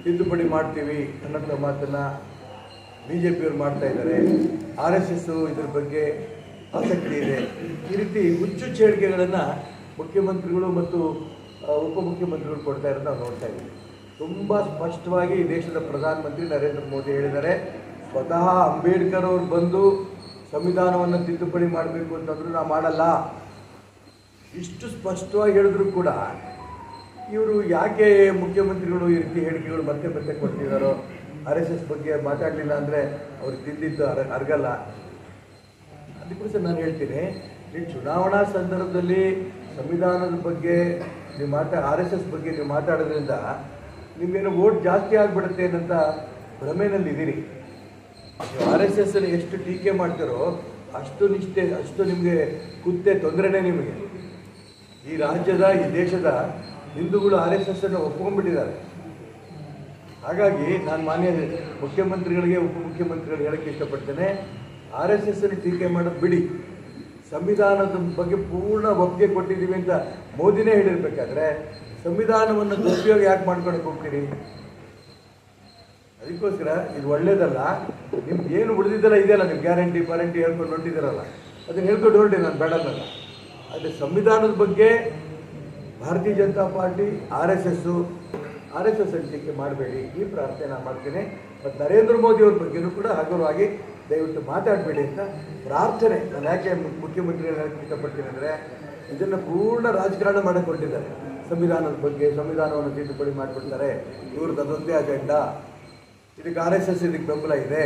ತಿದ್ದುಪಡಿ ಮಾಡ್ತೀವಿ ಅನ್ನೋಂಥ ಮಾತನ್ನು ಬಿ ಜೆ ಪಿಯವರು ಮಾಡ್ತಾ ಇದ್ದಾರೆ. ಆರ್ ಎಸ್ ಎಸ್ಸು ಇದ್ರ ಬಗ್ಗೆ ಆಸಕ್ತಿ ಇದೆ. ಈ ರೀತಿ ಹುಚ್ಚು ಹೇಳಿಕೆಗಳನ್ನು ಮುಖ್ಯಮಂತ್ರಿಗಳು ಮತ್ತು ಉಪಮುಖ್ಯಮಂತ್ರಿಗಳು ಕೊಡ್ತಾ ಇರೋದು ನಾವು ನೋಡ್ತಾ ಇದ್ದೀವಿ. ತುಂಬ ಸ್ಪಷ್ಟವಾಗಿ ದೇಶದ ಪ್ರಧಾನಮಂತ್ರಿ ನರೇಂದ್ರ ಮೋದಿ ಹೇಳಿದ್ದಾರೆ. ಸ್ವತಃ ಅಂಬೇಡ್ಕರ್ ಅವರು ಬಂದು ಸಂವಿಧಾನವನ್ನು ತಿದ್ದುಪಡಿ ಮಾಡಬೇಕು ಅಂತಂದ್ರೆ ನಾವು ಮಾಡಲ್ಲ. ಇಷ್ಟು ಸ್ಪಷ್ಟವಾಗಿ ಹೇಳಿದ್ರು ಕೂಡ ಇವರು ಯಾಕೆ ಮುಖ್ಯಮಂತ್ರಿಗಳು ಈ ರೀತಿ ಹೇಳಿಕೆಗಳು ಮತ್ತೆ ಮತ್ತೆ ಕೊಡ್ತಿದ್ದಾರೋ ಆರ್ ಎಸ್ ಎಸ್ ಬಗ್ಗೆ ಮಾತಾಡಲಿಲ್ಲ ಅಂದರೆ ಅವ್ರಿಗೆ ತಿಂದಿದ್ದು ಅರ, ಅರ್ಗಲ್ಲ. ಸಹ ನಾನು ಹೇಳ್ತೀನಿ ನೀವು ಚುನಾವಣಾ ಸಂದರ್ಭದಲ್ಲಿ ಸಂವಿಧಾನದ ಬಗ್ಗೆ ನೀವು ಮಾತಾ, ಆರ್ ಎಸ್ ಎಸ್ ಬಗ್ಗೆ ನೀವು ಮಾತಾಡೋದ್ರಿಂದ ನಿಮಗೇನು ವೋಟ್ ಜಾಸ್ತಿ ಆಗಿಬಿಡುತ್ತೆ ಅನ್ನೋಂಥ ನೀವು ಆರ್ ಎಸ್ ಎಸ್ ಅಲ್ಲಿ ಎಷ್ಟು ಟೀಕೆ ಮಾಡ್ತಾರೋ ಅಷ್ಟು ನಿಷ್ಠೆ, ಅಷ್ಟು ನಿಮಗೆ ಕುತ್ತೆ ತೊಂದರೆನೇ ನಿಮಗೆ. ಈ ರಾಜ್ಯದ, ಈ ದೇಶದ ಹಿಂದೂಗಳು ಆರ್ ಎಸ್ ಎಸ್ ಅನ್ನು ಒಪ್ಕೊಂಡ್ಬಿಟ್ಟಿದ್ದಾರೆ. ಹಾಗಾಗಿ ನಾನು ಮಾನ್ಯ ಮುಖ್ಯಮಂತ್ರಿಗಳಿಗೆ, ಉಪಮುಖ್ಯಮಂತ್ರಿಗಳಿಗೆ ಹೇಳಕ್ಕೆ ಇಷ್ಟಪಡ್ತೇನೆ ಆರ್ ಎಸ್ ಎಸ್ ಟೀಕೆ ಮಾಡೋದು ಬಿಡಿ. ಸಂವಿಧಾನದ ಬಗ್ಗೆ ಪೂರ್ಣ ಒಪ್ಪಿಗೆ ಕೊಟ್ಟಿದ್ದೀವಿ ಅಂತ ಮೋದಿನೇ ಹೇಳಿರ್ಬೇಕಾದ್ರೆ, ಸಂವಿಧಾನವನ್ನು ದುರುಪಯೋಗ ಯಾಕೆ ಮಾಡ್ಕೊಳಕ್ಕೆ ಹೋಗ್ತೀರಿ? ಅದಕ್ಕೋಸ್ಕರ ಇದು ಒಳ್ಳೇದಲ್ಲ, ನಿಮ್ಗೆ ಏನು ಉಳಿದಿದ್ದಲ್ಲ ಇದೆಯಲ್ಲ ನಿಮ್ಮ ಗ್ಯಾರಂಟಿ ವಾರಂಟಿ ಹೇಳ್ಕೊಂಡು ಹೊಂಟಿದ್ದೀರಲ್ಲ ಅದನ್ನು ಹೇಳ್ಕೊಂಡು ಹೊರಟಿ, ನಾನು ಬೇಡ ಅನ್ನಲ್ಲ. ಆದರೆ ಸಂವಿಧಾನದ ಬಗ್ಗೆ Bharatiya Janata party, R S S R S S ಟೀಕೆ ಮಾಡಬೇಡಿ. ಈ ಪ್ರಾರ್ಥನೆ ನಾನು ಮಾಡ್ತೀನಿ. ಮತ್ತು ನರೇಂದ್ರ ಮೋದಿ ಅವ್ರ ಬಗ್ಗೆನೂ ಕೂಡ ಹಗುರವಾಗಿ ದಯವಿಟ್ಟು ಮಾತಾಡಬೇಡಿ ಅಂತ ಪ್ರಾರ್ಥನೆ ನಾನು ಯಾಕೆ ಮುಖ್ಯಮಂತ್ರಿ ಹೇಳಕ್ಕೆ ಇಷ್ಟಪಡ್ತೀನಿ ಅಂದರೆ, ಇದನ್ನು ಪೂರ್ಣ ರಾಜಕಾರಣ ಮಾಡಕ್ಕೆ ಹೊರಟಿದ್ದಾರೆ ಸಂವಿಧಾನದ ಬಗ್ಗೆ, ಸಂವಿಧಾನವನ್ನು ತಿದ್ದುಪಡಿ ಮಾಡಿಬಿಡ್ತಾರೆ ಇವ್ರದ್ದು ಅದೊಂದೇ ಅಜೆಂಡಾ ಇದಕ್ಕೆ ಆರ್ ಎಸ್ ಎಸ್ ಇದಕ್ಕೆ ಬೆಂಬಲ ಇದೆ.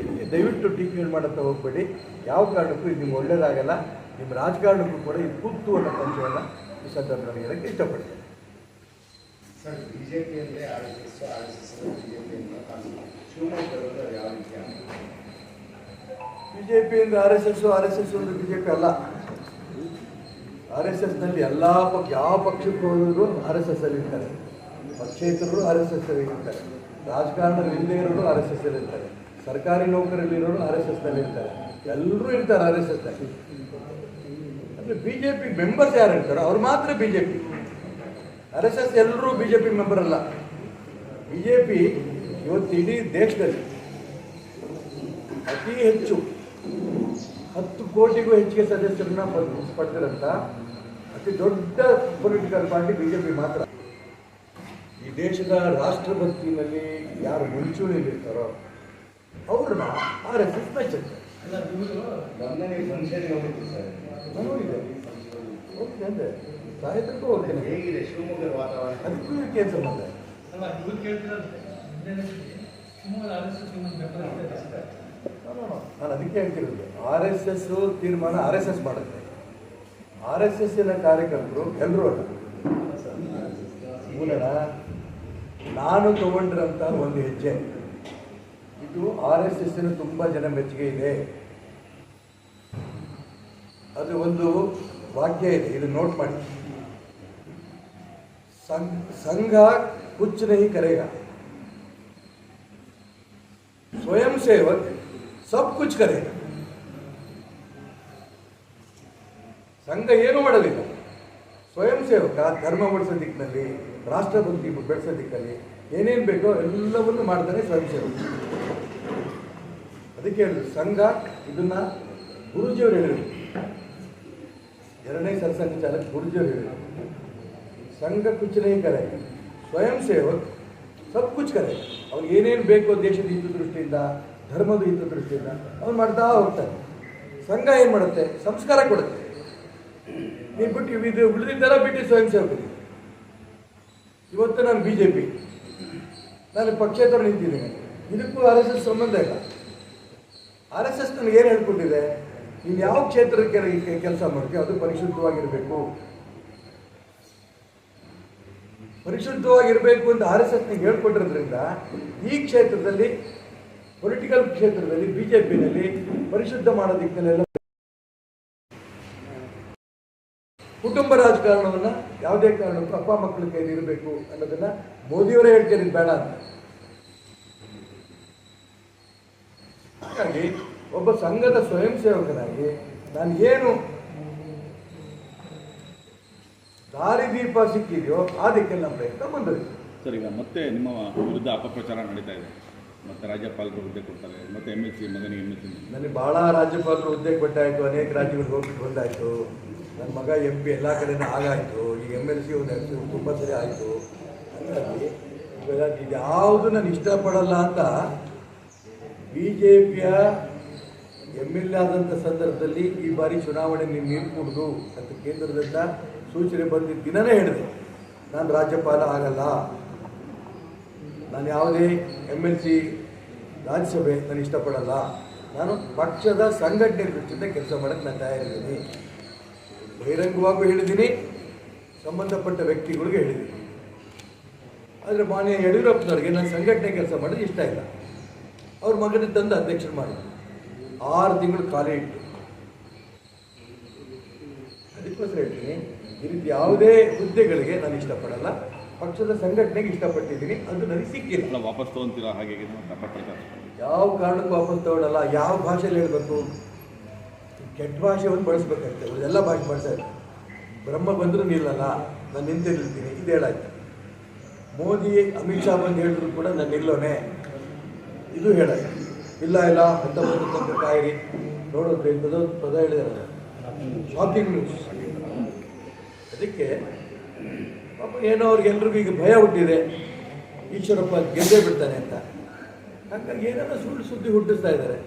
ಇಲ್ಲಿ ದಯವಿಟ್ಟು ಟೀಕೆಗಳು ಮಾಡುತ್ತಾ ಹೋಗಬೇಡಿ. ಯಾವ ಕಾರಣಕ್ಕೂ ಇದು ನಿಮ್ಗೆ ಒಳ್ಳೆಯದಾಗಲ್ಲ ನಿಮ್ಮ ರಾಜಕಾರಣಕ್ಕೂ ಕೂಡ ಇದು ಕೂತು ಅನ್ನೋ ಅಂಶವನ್ನು ಈ ಸಂದರ್ಭದಲ್ಲಿ ಹೇಳಕ್ಕೆ ಇಷ್ಟಪಡ್ತೇನೆ? B J ಪಿಯಿಂದ R S S R S S ಒಂದು ಬಿ ಜೆ ಪಿ ಅಲ್ಲ. ಆರ್ ಎಸ್ ಎಸ್ನಲ್ಲಿ ಎಲ್ಲ ಪಕ್ಷ ಯಾವ ಪಕ್ಷಕ್ಕೆ ಹೋದರೂ ಆರ್ ಎಸ್ ಎಸ್ ಅಲ್ಲಿ ಇರ್ತಾರೆ. ಪಕ್ಷೇತರರು ಆರ್ ಎಸ್ ಎಸ್ ಅಲ್ಲಿ ಇರ್ತಾರೆ. ರಾಜಕಾರಣದಲ್ಲಿ ಇರೋರು ಆರ್ ಎಸ್ ಎಸ್ ಇರ್ತಾರೆ. ಸರ್ಕಾರಿ ನೌಕರಲ್ಲಿರೋರು ಆರ್ ಎಸ್ ಎಸ್ನಲ್ಲಿ ಇರ್ತಾರೆ. ಎಲ್ಲರೂ ಇರ್ತಾರೆ ಆರ್ ಎಸ್ ಎಸ್ನಲ್ಲಿ ಅಂದರೆ ಬಿ ಜೆ ಪಿ ಮೆಂಬರ್ಸ್ ಯಾರು ಇರ್ತಾರೋ ಅವ್ರು ಮಾತ್ರ B J P R S S ಎಲ್ಲರೂ ಬಿ ಜೆ ಪಿ ಮೆಂಬರ್ ಅಲ್ಲ. ಬಿ ಜೆ ಪಿ ಇವತ್ತು ಇಡೀ ದೇಶದಲ್ಲಿ ಅತಿ ಹೆಚ್ಚು ಹತ್ತು ಕೋಟಿಗೂ ಹೆಚ್ಚಿಗೆ ಸದಸ್ಯರನ್ನ ಪಡ್- ಪಡೆದಿರಂತ ಅತಿ ದೊಡ್ಡ ಪೊಲಿಟಿಕಲ್ ಪಾರ್ಟಿ ಬಿಜೆಪಿ ಮಾತ್ರ. ಈ ದೇಶದ ರಾಷ್ಟ್ರಭಕ್ತಿನಲ್ಲಿ ಯಾರು ಮುಂಚೂಣಿಯಲ್ಲಿರ್ತಾರೋ ಅವ್ರನ್ನ ಆರ್ ಎಸ್ ಎಸ್ ಮೆಚ್ಚುತ್ತೆ ಹೋಗ್ತೇನೆ ಅಂದೆ. ಸಾಹಿತ್ಯಕ್ಕೂ ಹೋಗ್ತೇನೆ ಹೇಗಿದೆ ಶಿವಮೊಗ್ಗದ ವಾತಾವರಣ? ಅದಕ್ಕೂ ಇದಕ್ಕೆ ಸಂಬಂಧ? ಶಿವಮೊಗ್ಗ ನಾನು ಅದಕ್ಕೆ ಹೇಳ್ತಿರೋದು. ಆರ್ ಎಸ್ ಎಸ್ ತೀರ್ಮಾನ ಆರ್ ಎಸ್ ಎಸ್ ಮಾಡುತ್ತೆ. ಆರ್ ಎಸ್ ಎಸ್ಸಿನ ಕಾರ್ಯಕರ್ತರು ಎಲ್ಲರೂ ಅಲ್ಲ ಮೂಲನ ನಾನು ತಗೊಂಡಿರೋಂಥ ಒಂದು ಹೆಜ್ಜೆ. ಇದು ಆರ್ ಎಸ್ ತುಂಬ ಜನ ಮೆಚ್ಚುಗೆ ಇದೆ. ಅದು ಒಂದು ವಾಕ್ಯ ಇದೆ, ಇದು ನೋಟ್ ಮಾಡಿ. ಸಂಘ ಸಂಘ ಕುಚ್ ನಹಿ ಕರೆಗ. ಸ್ವಯಂ ಸೇವಕ್ ಸಬ್ ಕುಚ್ ಕರೆಗ. ಸಂಘ ಏನು ಮಾಡೋದಿಲ್ಲ ಸ್ವಯಂ ಸೇವಕ ಧರ್ಮ ಬೆಳೆಸೋ ದಿಕ್ಕಿನಲ್ಲಿ ರಾಷ್ಟ್ರಭಕ್ತಿ ಬೆಳೆಸೋ ದಿಕ್ಕಲ್ಲಿ ಏನೇನು ಬೇಕೋ ಎಲ್ಲವನ್ನು ಮಾಡ್ತಾನೆ ಸ್ವಯಂ ಸೇವಕ ಅದಕ್ಕೆ ಸಂಘ ಇದನ್ನ ಗುರುಜಿಯವರು ಹೇಳಿದ್ರು. ಎರಡನೇ ಸರ್ಸಂಘ ಚಾಲಕ ಗುರುಜಿಯವರು ಹೇಳಿದ್ರು. ಸಂಘ ಕುಚನೇ ಕರೆ ಸ್ವಯಂ ಸೇವಕ್ ಸಬ್ ಕುಚ್ ಕರೆ ಅವ್ರಿಗೆ ಏನೇನು ಬೇಕೋ ದೇಶದ ಹಿತದೃಷ್ಟಿಯಿಂದ, ಧರ್ಮದ ಹಿತದೃಷ್ಟಿಯಿಂದ ಅವ್ನು ಮಾಡ್ತಾ ಹೋಗ್ತಾರೆ ಸಂಘ ಏನು ಮಾಡುತ್ತೆ? ಸಂಸ್ಕಾರ ಕೊಡುತ್ತೆ. ನೀವು ಬಿಟ್ಟು ಇದು ಉಳಿದಿದ್ದೆಲ್ಲ ಬಿಟ್ಟು ಸ್ವಯಂ ಸೇವಕರು. ಇವತ್ತು ನಾನು ಬಿ ಜೆ ಪಿ ನಾನು ಪಕ್ಷೇತರ ನಿಂತಿದ್ದೇನೆ ಇದಕ್ಕೂ ಆರ್ ಎಸ್ ಎಸ್ ಸಂಬಂಧ ಇಲ್ಲ. ಆರ್ ಎಸ್ ಎಸ್ ನನಗೆ ಏನು ಹೇಳ್ಕೊಟ್ಟಿದೆ? ನೀನು ಯಾವ ಕ್ಷೇತ್ರಕ್ಕೆ ಕೆಲಸ ಮಾಡ್ತೀವಿ ಅದು ಪರಿಶುದ್ಧವಾಗಿರಬೇಕು. ಪರಿಶುದ್ಧವಾಗಿರಬೇಕು ಅಂತ ಆರ್ ಎಸ್ ಎಸ್ನಿಗೆ ಹೇಳ್ಕೊಟ್ಟಿರೋದ್ರಿಂದ ಈ ಕ್ಷೇತ್ರದಲ್ಲಿ ಪೊಲಿಟಿಕಲ್ ಕ್ಷೇತ್ರದಲ್ಲಿ ಬಿ ಜೆ ಪಿನಲ್ಲಿ ಪರಿಶುದ್ಧ ಮಾಡೋ ಕುಟುಂಬ ರಾಜಕಾರಣವನ್ನು ಯಾವುದೇ ಕಾರಣಕ್ಕೂ ಅಪ್ಪ ಮಕ್ಕಳ ಕೈಲಿ ಇರಬೇಕು ಅನ್ನೋದನ್ನು ಮೋದಿಯವರೇ ಹೇಳ್ತಾರೆ ಬೇಡ ಅಂತ. ಹಾಗಾಗಿ ಒಬ್ಬ ಸಂಘದ ಸ್ವಯಂ ಸೇವಕನಾಗಿ ನಾನು ಏನು ದಾರಿದೀಪ ಸಿಕ್ಕಿದೆಯೋ ಆ ದಿಕ್ಕಲ್ಲಿ ನಮ್ಮ ಪ್ರಯತ್ನ ಬಂದಿದೆ ಸರ್ ಈಗ ಮತ್ತೆ ನಿಮ್ಮ ವಿರುದ್ಧ ಅಪಪ್ರಚಾರ ನಡೀತಾ ಇದೆ. ಮತ್ತೆ ರಾಜ್ಯಪಾಲರು ಹುದ್ದೆ ಕೊಡ್ತಾರೆ ಮತ್ತೆ ಎಂ ಎಲ್ ಸಿ ಮಗನಿಗೆ ಎಂ ಎಲ್ ಸಿ ನನಗೆ ಭಾಳ ರಾಜ್ಯಪಾಲರು ಹುದ್ದೆ ಕೊಟ್ಟಾಯಿತು ಅನೇಕ ರಾಜ್ಯಗಳಿಗೆ ಹೋಗ್ಬಿಟ್ಟು ಬಂದಾಯಿತು. ನನ್ನ ಮಗ ಎಂ ಪಿ ಎಲ್ಲ ಕಡೆನೂ ಆಗಾಯಿತು ಈಗ ಎಂ ಎಲ್ ಸಿ ಒಂದು ತುಂಬ ಸರಿ ಆಯಿತು. ಹಾಗಾಗಿ ಇವೆಲ್ಲ ಇದು ಯಾವುದು ನಾನು ಇಷ್ಟಪಡಲ್ಲ ಅಂತ ಬಿ ಜೆ ಪಿಯ ಎಂ ಎಲ್ ಎ ಆದಂಥ ಸಂದರ್ಭದಲ್ಲಿ ಈ ಬಾರಿ ಚುನಾವಣೆ ನೀನು ನೀರು ಅಂತ ಕೇಂದ್ರದಿಂದ ಸೂಚನೆ ಬಂದಿದ್ದ ದಿನನೇ ಹೇಳಿದೆ. ನಾನು ರಾಜ್ಯಪಾಲ ಆಗಲ್ಲ. ನಾನು ಯಾವುದೇ ಎಂ ಎಲ್ ಸಿ ರಾಜ್ಯಸಭೆ ನಾನು ಇಷ್ಟಪಡಲ್ಲ. ನಾನು ಪಕ್ಷದ ಸಂಘಟನೆ ದೃಷ್ಟಿಯಿಂದ ಕೆಲಸ ಮಾಡೋಕ್ಕೆ ನಾನು ತಯಾರಿದ್ದೀನಿ. ಬಹಿರಂಗವಾಗೂ ಹೇಳಿದ್ದೀನಿ. ಸಂಬಂಧಪಟ್ಟ ವ್ಯಕ್ತಿಗಳಿಗೆ ಹೇಳಿದ್ದೀನಿ. ಆದರೆ ಮಾನ್ಯ ಯಡಿಯೂರಪ್ಪನವ್ರಿಗೆ ನಾನು ಸಂಘಟನೆ ಕೆಲಸ ಮಾಡೋದು ಇಷ್ಟ ಇಲ್ಲ. ಅವ್ರ ಮಗನ ತಂದು ಅಧ್ಯಕ್ಷರು ಮಾಡಿ ಆರು ತಿಂಗಳು ಖಾಲಿ ಇಟ್ಟು ಅದಕ್ಕೋಸ್ಕರ ಹೇಳ್ತೀನಿ. ಈ ರೀತಿ ಯಾವುದೇ ಹುದ್ದೆಗಳಿಗೆ ನಾನು ಇಷ್ಟಪಡಲ್ಲ. ಪಕ್ಷದ ಸಂಘಟನೆಗೆ ಇಷ್ಟಪಟ್ಟಿದ್ದೀನಿ. ಅದು ನನಗೆ ಸಿಕ್ಕಿಲ್ಲ. ವಾಪಸ್ ತೊಗೊಂತೀರಾ ಹಾಗೆ ಯಾವ ಕಾರಣಕ್ಕೂ ವಾಪಸ್ ತಗೊಳ್ಳಲ್ಲ ಯಾವ ಭಾಷೆಯಲ್ಲಿ ಹೇಳಬೇಕು? ಕೆಟ್ಟ ಭಾಷೆ ಒಂದು ಬಳಸ್ಬೇಕಾಗ್ತದೆ. ಅವರೆಲ್ಲ ಭಾಷೆ ಬಳಸ್ತಾರೆ. ಬ್ರಹ್ಮ ಬಂದರೂ ನಿಲ್ಲಲ್ಲ. ನಾನು ನಿಂತೆ ನಿಲ್ತೀನಿ ಇದು ಹೇಳಾಯ್ತು. ಮೋದಿ, ಅಮಿತ್ ಶಾ ಬಂದು ಹೇಳಿದ್ರು ಕೂಡ ನಾನು ನಿಲ್ಲೋನೆ. ಇದು ಹೇಳಾಯ್ತು. ಇಲ್ಲ ಇಲ್ಲ, ಅಂತ ತನಕ ಕಾಯಿರಿ ನೋಡೋದು ಎಂಥದೋ ಪದ ಹೇಳಿದಾರೆ ಶಾಕಿಂಗ್ ನ್ಯೂಸ್ ಅದಕ್ಕೆ ಪಾಪ ಏನೋ ಅವ್ರಿಗೆಲ್ರಿಗೂ ಈಗ ಭಯ ಹುಟ್ಟಿದೆ. ಈಶ್ವರಪ್ಪ ಗೆದ್ದೇ ಬಿಡ್ತಾನೆ ಅಂತ. ಹಾಗಾಗಿ ಏನಾದರೂ ಸುಳ್ಳು ಸುದ್ದಿ ಹುಟ್ಟಿಸ್ತಾ ಇದ್ದಾರೆ.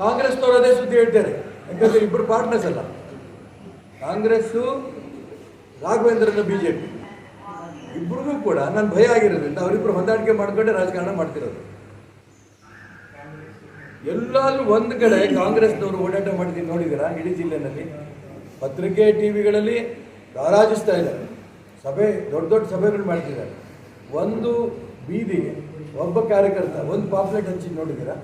ಕಾಂಗ್ರೆಸ್ನವರು ಅದೇ ಸುದ್ದಿ ಹೇಳ್ತಾರೆ. ಯಾಕಂದ್ರೆ ಇಬ್ಬರು ಪಾರ್ಟ್ನರ್ಸ್ ಅಲ್ಲ. ಕಾಂಗ್ರೆಸ್ಸು ರಾಘವೇಂದ್ರನ ಬಿ ಜೆ ಪಿ ಇಬ್ಬರಿಗೂ ಕೂಡ ನಾನು ಭಯ ಆಗಿರೋದ್ರಿಂದ ಅವರಿಬ್ಬರು ಹೊಂದಾಣಿಕೆ ಮಾಡ್ಕೊಂಡೆ ರಾಜಕಾರಣ ಮಾಡ್ತಿರೋದು. ಎಲ್ಲಾದ್ರೂ ಒಂದು ಕಡೆ ಕಾಂಗ್ರೆಸ್ನವರು ಓಡಾಟ ಮಾಡಿದ್ದೀನಿ ನೋಡಿದ್ದೀರಾ? ಇಡೀ ಜಿಲ್ಲೆನಲ್ಲಿ. ಪತ್ರಿಕೆ, ಟಿವಿಗಳಲ್ಲಿ ರಾರಾಜಿಸ್ತಾ ಇದ್ದಾರೆ. ಸಭೆ, ದೊಡ್ಡ ದೊಡ್ಡ ಸಭೆಗಳು ಮಾಡ್ತಿದ್ದಾರೆ. ಒಂದು ಬೀದಿಗೆ ಒಬ್ಬ ಕಾರ್ಯಕರ್ತ, ಒಂದು ಪಾಪ್ಲೆಟ್ ಹಚ್ಚಿ ನೋಡಿದ್ದೀರಾ?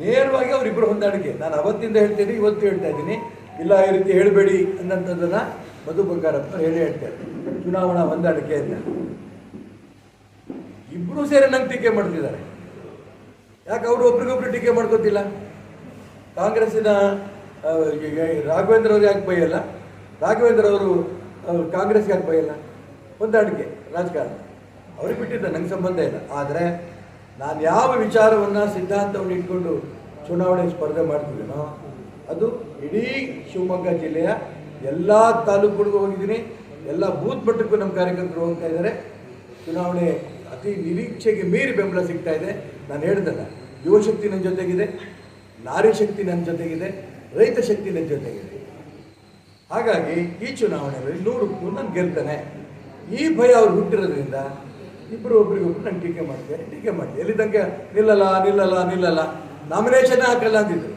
ನೇರವಾಗಿ ಅವರಿಬ್ಬರು ಹೊಂದಾಣಿಕೆ. ನಾನು ಅವತ್ತಿಂದ ಹೇಳ್ತೀನಿ, ಇವತ್ತು ಹೇಳ್ತಾ ಇದ್ದೀನಿ. ಇಲ್ಲ, ಈ ರೀತಿ ಹೇಳಬೇಡಿ ಅನ್ನೋಂಥದ್ದನ್ನು ಮಧು ಬಂಗಾರಪ್ಪ ಹೇಳಿ ಹೇಳ್ತಾರೆ. ಚುನಾವಣಾ ಹೊಂದಾಣಿಕೆ ಅಂತ. ಇಬ್ಬರು ಸೇರಿ ನಂಗೆ ಟೀಕೆ ಮಾಡ್ತಿದ್ದಾರೆ. ಯಾಕೆ ಅವರು ಒಬ್ರಿಗೊಬ್ರು ಟೀಕೆ ಮಾಡ್ಕೋತಿಲ್ಲ? ಕಾಂಗ್ರೆಸ್ಸಿನ ರಾಘವೇಂದ್ರ ಅವರು ಯಾಕೆ ಬೈಯಲ್ಲ? ರಾಘವೇಂದ್ರ ಅವರು ಕಾಂಗ್ರೆಸ್ಗೆ ಯಾಕೆ ಬೈಯಲ್ಲ? ಹೊಂದಾಣಿಕೆ, ರಾಜಕಾರಣ. ಅವ್ರಿಗೆ ಬಿಟ್ಟಿದ್ದ ನಂಗೆ ಸಂಬಂಧ ಇಲ್ಲ. ಆದರೆ ನಾನು ಯಾವ ವಿಚಾರವನ್ನು ಸಿದ್ಧಾಂತವನ್ನು ಇಟ್ಕೊಂಡು ಚುನಾವಣೆ ಸ್ಪರ್ಧೆ ಮಾಡ್ತಿದ್ದೀನೋ, ಅದು ಇಡೀ ಶಿವಮೊಗ್ಗ ಜಿಲ್ಲೆಯ ಎಲ್ಲ ತಾಲೂಕುಗಳಿಗೂ ಹೋಗಿದ್ದೀನಿ. ಎಲ್ಲ ಬೂತ್ ಮಟ್ಟಕ್ಕೂ ನಮ್ಮ ಕಾರ್ಯಕರ್ತರು ಹೋಗ್ತಾ ಇದ್ದಾರೆ. ಚುನಾವಣೆ ಅತಿ ನಿರೀಕ್ಷೆಗೆ ಮೀರಿ ಬೆಂಬಲ ಸಿಗ್ತಾ ಇದೆ. ನಾನು ಹೇಳ್ದಲ್ಲ ಯುವಶಕ್ತಿ ನನ್ನ ಜೊತೆಗಿದೆ, ನಾರಿ ಶಕ್ತಿ ನನ್ನ ಜೊತೆಗಿದೆ, ರೈತ ಶಕ್ತಿ ನನ್ನ ಜೊತೆಗಿದೆ. ಹಾಗಾಗಿ ಈ ಚುನಾವಣೆಯಲ್ಲಿ ನೂರಕ್ಕೂ ನಾನು ಗೆಲ್ತೇನೆ. ಈ ಭಯ ಅವ್ರು ಹುಟ್ಟಿರೋದ್ರಿಂದ ಇಬ್ಬರು ಒಬ್ರಿಗೊಬ್ರು ನಂಗೆ ಟೀಕೆ ಮಾಡ್ತಾರೆ ಟೀಕೆ ಮಾಡಿದೆ. ಎಲ್ಲಿ ತನಕ ನಿಲ್ಲಲ್ಲ ನಿಲ್ಲಲ್ಲ ನಿಲ್ಲಲ್ಲ. ನಾಮಿನೇಷನ್ ಹಾಕಲ್ಲ ಅಂದಿದ್ರು.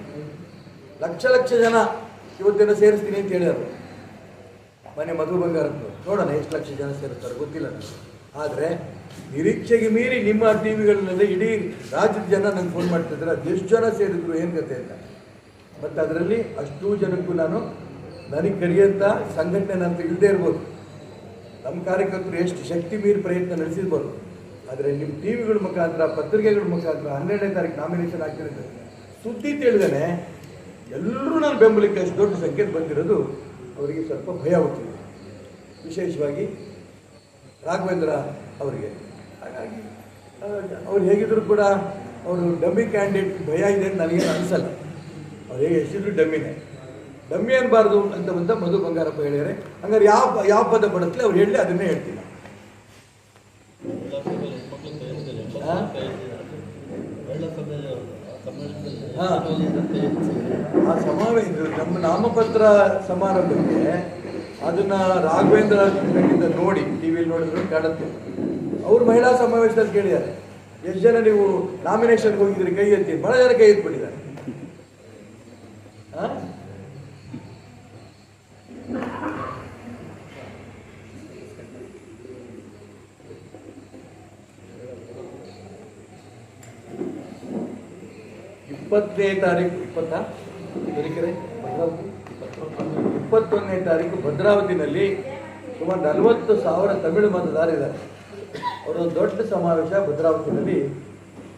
ಲಕ್ಷ ಲಕ್ಷ ಜನ ಇವತ್ತೇನೋ ಸೇರಿಸ್ತೀನಿ ಅಂತ ಹೇಳಿದ್ರು. ಮನೆ ಮಧು ಬಂಗಾರದ್ದು. ನೋಡೋಣ ಎಷ್ಟು ಲಕ್ಷ ಜನ ಸೇರಿಸ್ತಾರೆ, ಗೊತ್ತಿಲ್ಲ ನನಗೆ ಆದರೆ ನಿರೀಕ್ಷೆಗೆ ಮೀರಿ ನಿಮ್ಮ ಟಿ ವಿಗಳನ್ನೆಲ್ಲ ಇಡೀ ರಾಜ್ಯದ ಜನ ನಂಗೆ ಫೋನ್ ಮಾಡ್ತಿದ್ದಾರೆ ಎಷ್ಟು ಜನ ಸೇರಿದ್ರು, ಏನು ಕತೆ ಅಂತ. ಮತ್ತು ಅದರಲ್ಲಿ ಅಷ್ಟು ಜನಕ್ಕೂ ನಾನು ನನಗೆ ಕರೆಯಂಥ ಸಂಘಟನೆ ಅಂತ ತಿಳಿದೇ ಇರ್ಬೋದು. ನಮ್ಮ ಕಾರ್ಯಕರ್ತರು ಎಷ್ಟು ಶಕ್ತಿ ಮೀರಿ ಪ್ರಯತ್ನ ನಡೆಸಿರ್ಬೋದು ಆದರೆ ನಿಮ್ಮ ಟಿ ವಿಗಳ ಮುಖಾಂತರ, ಪತ್ರಿಕೆಗಳ ಮುಖಾಂತರ ಹನ್ನೆರಡನೇ ತಾರೀಕು ನಾಮಿನೇಷನ್ ಆಗ್ತಿರುತ್ತೆ ಸುದ್ದಿ ತಿಳಿದೇನೆ ಎಲ್ಲರೂ ನಾನು ಬೆಂಬಲಕ್ಕೆ ಅಷ್ಟು ದೊಡ್ಡ ಸಂಕೇತ ಬಂದಿರೋದು, ಅವರಿಗೆ ಸ್ವಲ್ಪ ಭಯ ಹುಟ್ಟಿದೆ. ವಿಶೇಷವಾಗಿ ರಾಘವೇಂದ್ರ ಅವರಿಗೆ. ಹಾಗಾಗಿ ಅವ್ರು ಹೇಗಿದ್ರು ಕೂಡ, ಅವರು ಡಮ್ಮಿ ಕ್ಯಾಂಡಿಡೇಟ್ ಭಯ ಇದೆ ಅಂತ ನನಗೇನು ಅನಿಸಲ್ಲ. ಅವ್ರು ಹೇಗೆ ಎಷ್ಟಿದ್ರು ಡಮ್ಮಿನೇ. ಡಮ್ಮಿ ಅನ್ಬಾರ್ದು ಅಂತ ಬಂದ ಮಧು ಬಂಗಾರಪ್ಪ ಹೇಳಿದರೆ ಹಂಗಾರೆ ಯಾವ ಯಾವ ಪದ ಬಡತ್ಲಿ ಅವ್ರು ಹೇಳಿ ಅದನ್ನೇ ಹೇಳ್ತೀನಿ ಆ? ಸಮಾವೇಶ ನಮ್ಮ ನಾಮಪತ್ರ ಸಮಾರಂಭಕ್ಕೆ ಅದನ್ನ ರಾಘವೇಂದ್ರ ಖಂಡಿತ ನೋಡಿ ಟಿವಿಯಲ್ಲಿ ನೋಡಿದ್ರು ಕಾಣುತ್ತೆ. ಅವ್ರು ಮಹಿಳಾ ಸಮಾವೇಶದಲ್ಲಿ ಕೇಳಿದ್ದಾರೆ. ಎಷ್ಟು ಜನ ನೀವು ನಾಮಿನೇಷನ್ಗೆ ಹೋಗಿದ್ರಿ ಕೈ ಎತ್ತಿ. ಬಹಳ ಜನ ಕೈ ಎತ್ಬಿಟ್ಟಿದ್ದಾರೆ ಆ? ಇಪ್ಪತ್ತನೇ ತಾರೀಕು ಇಪ್ಪತ್ತ? ಬರೀಕರೆ ಇಪ್ಪತ್ತೊಂದನೇ ತಾರೀಕು ಭದ್ರಾವತಿನಲ್ಲಿ ಸುಮಾರು ನಲವತ್ತು ಸಾವಿರ ತಮಿಳು ಮತದಾರರಿದ್ದಾರೆ ಅವರೊಂದು ದೊಡ್ಡ ಸಮಾವೇಶ ಭದ್ರಾವತಿನಲ್ಲಿ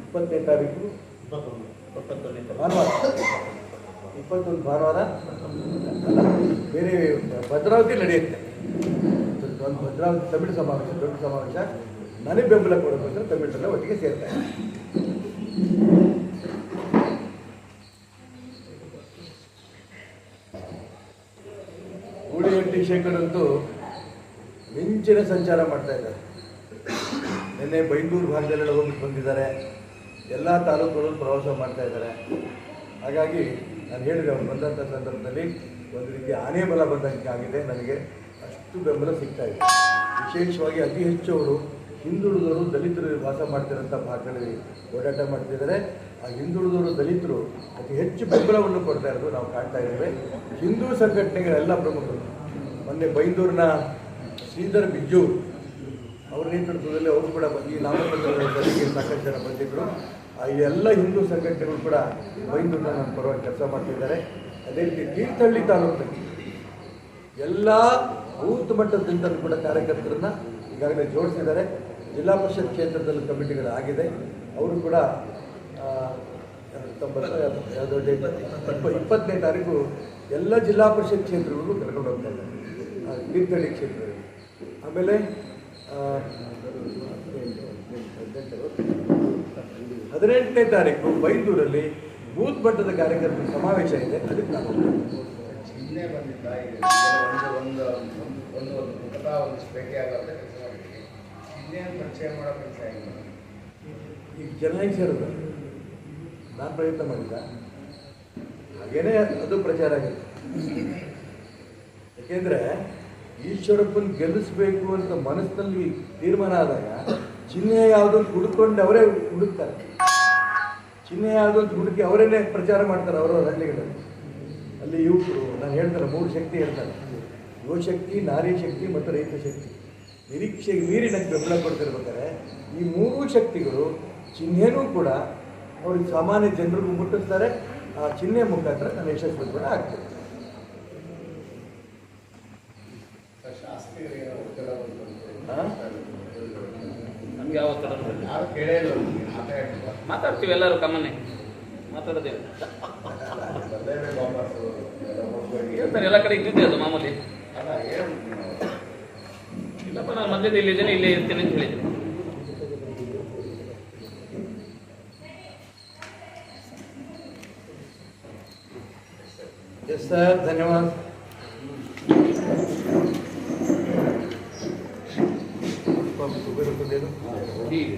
ಇಪ್ಪತ್ತನೇ ತಾರೀಕು. ಭಾನುವಾರ. ಇಪ್ಪತ್ತೊಂದು ಭಾನುವಾರ. ಬೇರೆ ಭದ್ರಾವತಿ ನಡೆಯುತ್ತೆ. ಒಂದು ಭದ್ರಾವತಿ ತಮಿಳು ಸಮಾವೇಶ ದೊಡ್ಡ ಸಮಾವೇಶ. ನನಗೆ ಬೆಂಬಲ ಕೊಡೋಕ್ಕೋಸ್ಕರ ತಮಿಳು ಒಟ್ಟಿಗೆ ಸೇರ್ತಾರೆ ಶೇಖರ್ ಮಿಂಚಿನ ಸಂಚಾರ ಮಾಡ್ತಾ ಇದ್ದಾರೆ. ನಿನ್ನೆ ಬೈಂದೂರು ಭಾಗದಲ್ಲೆಲ್ಲ ಹೋಗಿ ಬಂದಿದ್ದಾರೆ. ಎಲ್ಲ ತಾಲೂಕುಗಳಲ್ಲೂ ಪ್ರವಾಸ ಮಾಡ್ತಾ ಇದ್ದಾರೆ. ಹಾಗಾಗಿ ನಾನು ಹೇಳಿದೆ, ಅವ್ರು ಬಂದಂಥ ಸಂದರ್ಭದಲ್ಲಿ ಒಂದು ರೀತಿ ಆನೆ ಬಲ ಬಂದಂಗೆ ಆಗಿದೆ. ನನಗೆ ಅಷ್ಟು ಬೆಂಬಲ ಸಿಗ್ತಾ ಇದೆ. ವಿಶೇಷವಾಗಿ ಅತಿ ಹೆಚ್ಚು ಅವರು ಹಿಂದುಳಿದವರು ದಲಿತರು ವಾಸ ಮಾಡ್ತಿರೋಂಥ ಭಾಗಗಳಲ್ಲಿ ಓಡಾಟ ಮಾಡ್ತಿದ್ದಾರೆ. ಆ ಹಿಂದುಳಿದವರು ದಲಿತರು ಅತಿ ಹೆಚ್ಚು ಬೆಂಬಲವನ್ನು ಕೊಡ್ತಾ ಇರೋದು ನಾವು ಕಾಣ್ತಾ ಇದ್ದೇವೆ. ಹಿಂದೂ ಸಂಘಟನೆಗಳೆಲ್ಲ ಪ್ರಮುಖರು. ಮೊನ್ನೆ ಬೈಂದೂರಿನ ಶ್ರೀಧರ್ ಬಿಜ್ಜು ಅವ್ರ ನೇತೃತ್ವದಲ್ಲಿ ಅವರು ಕೂಡ ಈ ನಾಮಪತ್ರಗಳ ಸಭೆಗೆ ಸಾಕಷ್ಟು ಜನ ಬಂದಿದ್ದರು ಎಲ್ಲ ಹಿಂದೂ ಸಂಘಟನೆಗಳು ಕೂಡ ಬೈಂದೂರಿನ ನಮ್ಮ ಪರವಾಗಿ ಕೆಲಸ ಮಾಡ್ತಿದ್ದಾರೆ. ಅದೇ ರೀತಿ ತೀರ್ಥಹಳ್ಳಿ ತಾಲೂಕಿನಲ್ಲಿ ಎಲ್ಲ ಬೂತ್ ಮಟ್ಟದಿಂದ ಕೂಡ ಕಾರ್ಯಕರ್ತರನ್ನ ಈಗಾಗಲೇ ಜೋಡಿಸಿದ್ದಾರೆ. ಜಿಲ್ಲಾ ಪರಿಷತ್ ಕ್ಷೇತ್ರದಲ್ಲಿ ಕಮಿಟಿಗಳು ಆಗಿದೆ ಅವರು ಕೂಡ ಇಪ್ಪತ್ತನೇ ತಾರೀಕು ಎಲ್ಲ ಜಿಲ್ಲಾ ಪರಿಷತ್ ಕ್ಷೇತ್ರಗಳಿಗೂ ಕರ್ಕೊಂಡು ಹೋಗ್ತಾ ಇದ್ದಾರೆ. ತೀರ್ಥಹಳ್ಳಿ ಕ್ಷೇತ್ರದಲ್ಲಿ ಆಮೇಲೆ ಹದಿನೆಂಟನೇ ತಾರೀಕು ಬೈಂದೂರಲ್ಲಿ ಬೂತ್ ಮಟ್ಟದ ಕಾರ್ಯಕರ್ತರ ಸಮಾವೇಶ ಇದೆ. ಅದಕ್ಕೆ ನಾನು ಈಗ ಕೆಲಸ ಹೆಂಗೆ ಸೇರಿದ ನಾನು ಪ್ರಯತ್ನ ಮಾಡಿದ್ದ. ಹಾಗೇನೆ ಅದು ಪ್ರಚಾರ ಆಗಿದೆ. ಯಾಕೆಂದ್ರೆ ಈಶ್ವರಪ್ಪನ ಗೆಲ್ಲಿಸ್ಬೇಕು ಅಂತ ಮನಸ್ಸಿನಲ್ಲಿ ತೀರ್ಮಾನ ಆದಾಗ ಚಿಹ್ನೆ ಯಾವುದು ಹುಡುಕೊಂಡು ಅವರೇ ಹುಡುಕ್ತಾರೆ. ಚಿಹ್ನೆ ಯಾವುದು ಹುಡುಕಿ ಅವರೇನೆ ಪ್ರಚಾರ ಮಾಡ್ತಾರೆ ಅವರ ಹಳ್ಳಿಗಳಲ್ಲಿ ಅಲ್ಲಿ ಯುವಕರು, ನಾನು ಹೇಳ್ತಾರೆ ಮೂರು ಶಕ್ತಿ ಹೇಳ್ತಾರೆ. ಯುವಶಕ್ತಿ ನಾರಿ ಶಕ್ತಿ ಮತ್ತು ರೈತ ಶಕ್ತಿ. ನಿರೀಕ್ಷೆಗೆ ನನಗೆ ಬೆಂಬಲ ಕೊಡ್ತಿರ್ಬೇಕಾದ್ರೆ ಈ ಮೂರು ಶಕ್ತಿಗಳು ಚಿಹ್ನೆನೂ ಕೂಡ ಅವ್ರಿಗೆ ಸಾಮಾನ್ಯ ಜನರಿಗೂ ಮುಟ್ಟಿಸ್ತಾರೆ. ಆ ಚಿಹ್ನೆ ಮುಖಾಂತರ ನಾನು ಯಶಸ್ವಿ ಕೂಡ ಆಗ್ತದೆ ನಮ್ಗೆ ಯಾವ ಥರ ಯಾರು ಕೇಳೇ ಇಲ್ಲ ಮಾತಾಡ್ತೀವಿ ಎಲ್ಲರೂ ಕಮ್ಮನೆ. ಮಾತಾಡೋದೇ ಎಲ್ಲ ಹೋಗ್ಬೇಡಿ. ಹೇಳ್ತಾರೆ ಎಲ್ಲ ಕಡೆ ಇದ್ದಿದ್ದೆ ಅದು ಮಾಮೂಲಿ. ಇಲ್ಲಪ್ಪ ನಾನು ಮಧ್ಯದ ಇಲ್ಲಿದ್ದೇನೆ ಇಲ್ಲೇ ಇರ್ತೀನಿ ಅಂತ ಹೇಳಿದ್ದೆ ಎಸ್ Sí.